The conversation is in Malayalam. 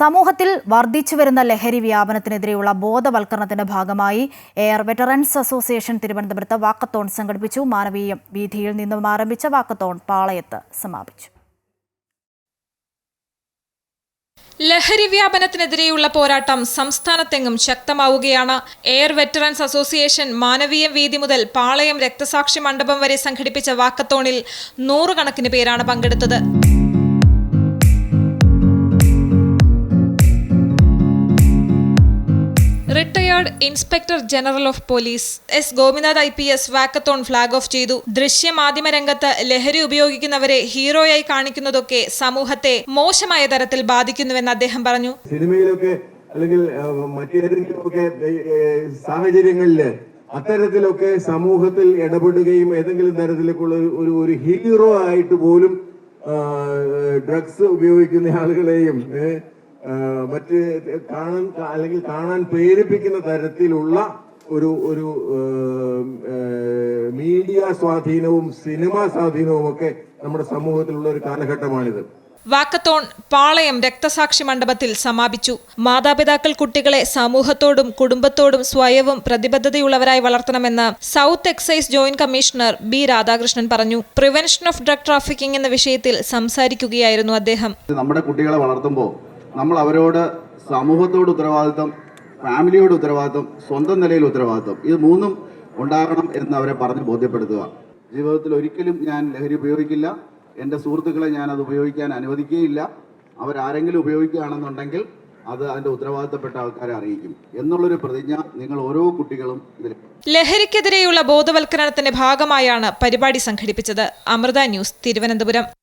സമൂഹത്തിൽ വർദ്ധിച്ചു വരുന്ന ലഹരി വ്യാപനത്തിനെതിരെയുള്ള ബോധവൽക്കരണത്തിന്റെ ഭാഗമായി എയർ വെറ്ററൻസ് അസോസിയേഷൻ തിരുവനന്തപുരത്ത് വാക്കത്തോൺ സംഘടിപ്പിച്ചു. മാനവീയം വീഥിയിൽ നിന്നും ആരംഭിച്ച വാക്കത്തോൺ പാളയത്ത് സമാപിച്ചു. ലഹരി വ്യാപനത്തിനെതിരെയുള്ള പോരാട്ടം സംസ്ഥാനത്തെങ്ങും ശക്തമാവുകയാണ്. എയർ വെറ്ററൻസ് അസോസിയേഷൻ മാനവീയം വീതി മുതൽ പാളയം രക്തസാക്ഷി മണ്ഡപം വരെ സംഘടിപ്പിച്ച വാക്കത്തോണിൽ നൂറുകണക്കിന് പേരാണ് പങ്കെടുത്തത്. Retired inspector general of police S Gopinath I P S walkathon flag off ചെയ്തു. ദൃശ്യമാധ്യമ രംഗത്ത് ലഹരി ഉപയോഗിക്കുന്നവരെ ഹീറോയായി കാണിക്കുന്നതൊക്കെ സമൂഹത്തെ മോശമായ തരത്തിൽ ബാധിക്കുന്നുവെന്ന് അദ്ദേഹം പറഞ്ഞു. സിനിമയിലൊക്കെ അല്ലെങ്കിൽ മറ്റേതെങ്കിലുമൊക്കെ സാഹചര്യങ്ങളിൽ അത്തരത്തിലൊക്കെ സമൂഹത്തിൽ ഇടപെടുകയും ഏതെങ്കിലും തരത്തിലേക്കുള്ള ഒരു- ഒരു ഹീറോ ആയിട്ട് പോലും ഡ്രഗ്സ് ഉപയോഗിക്കുന്ന ആളുകളെയും മറ്റ് കാണാൻ അല്ലെങ്കിൽ കാണാൻ പ്രേരിപ്പിക്കുന്ന തരത്തിലുള്ള ഒരു ഒരു മീഡിയ സ്വാധീനവും സിനിമാ സ്വാധീനവും ഒക്കെ നമ്മുടെ സമൂഹത്തിലുള്ള ഒരു കാലഘട്ടമാണിത്. വാക്കത്തോൺ പാളയം രക്തസാക്ഷി മണ്ഡപത്തിൽ സമാപിച്ചു. മാതാപിതാക്കൾ കുട്ടികളെ സമൂഹത്തോടും കുടുംബത്തോടും സ്വയവും പ്രതിബദ്ധതയുള്ളവരായി വളർത്തണമെന്ന് south excise joint commissioner B Radhakrishnan പറഞ്ഞു. പ്രിവെൻഷൻ ഓഫ് ഡ്രഗ് ട്രാഫിക്കിംഗ് എന്ന വിഷയത്തിൽ സംസാരിക്കുകയായിരുന്നു അദ്ദേഹം. നമ്മുടെ കുട്ടികളെ വളർത്തുമ്പോൾ നമ്മൾ അവരോട് സമൂഹത്തോട് ഉത്തരവാദിത്വം ഫാമിലിയോട് ഉത്തരവാദിത്വം സ്വന്തം നിലയിൽ ഉത്തരവാദിത്വം. ഇത് മൂന്നും ഉണ്ടാകണം എന്ന് അവരെ പറഞ്ഞ് ബോധ്യപ്പെടുത്തുക. ജീവിതത്തിൽ ഒരിക്കലും ഞാൻ ലഹരി ഉപയോഗിക്കില്ല. എന്റെ സുഹൃത്തുക്കളെ ഞാൻ അത് ഉപയോഗിക്കാൻ അനുവദിക്കുകയില്ല. അവരാരെങ്കിലും ഉപയോഗിക്കുകയാണെന്നുണ്ടെങ്കിൽ അത് അതിന്റെ ഉത്തരവാദിത്തപ്പെട്ട ആൾക്കാരെ അറിയിക്കും. എന്നുള്ളൊരു പ്രതിജ്ഞ നിങ്ങൾ ഓരോ കുട്ടികളും ലഹരിക്കെതിരെയുള്ള ബോധവൽക്കരണത്തിന്റെ ഭാഗമായാണ് പരിപാടി സംഘടിപ്പിച്ചത്. അമൃത ന്യൂസ് തിരുവനന്തപുരം.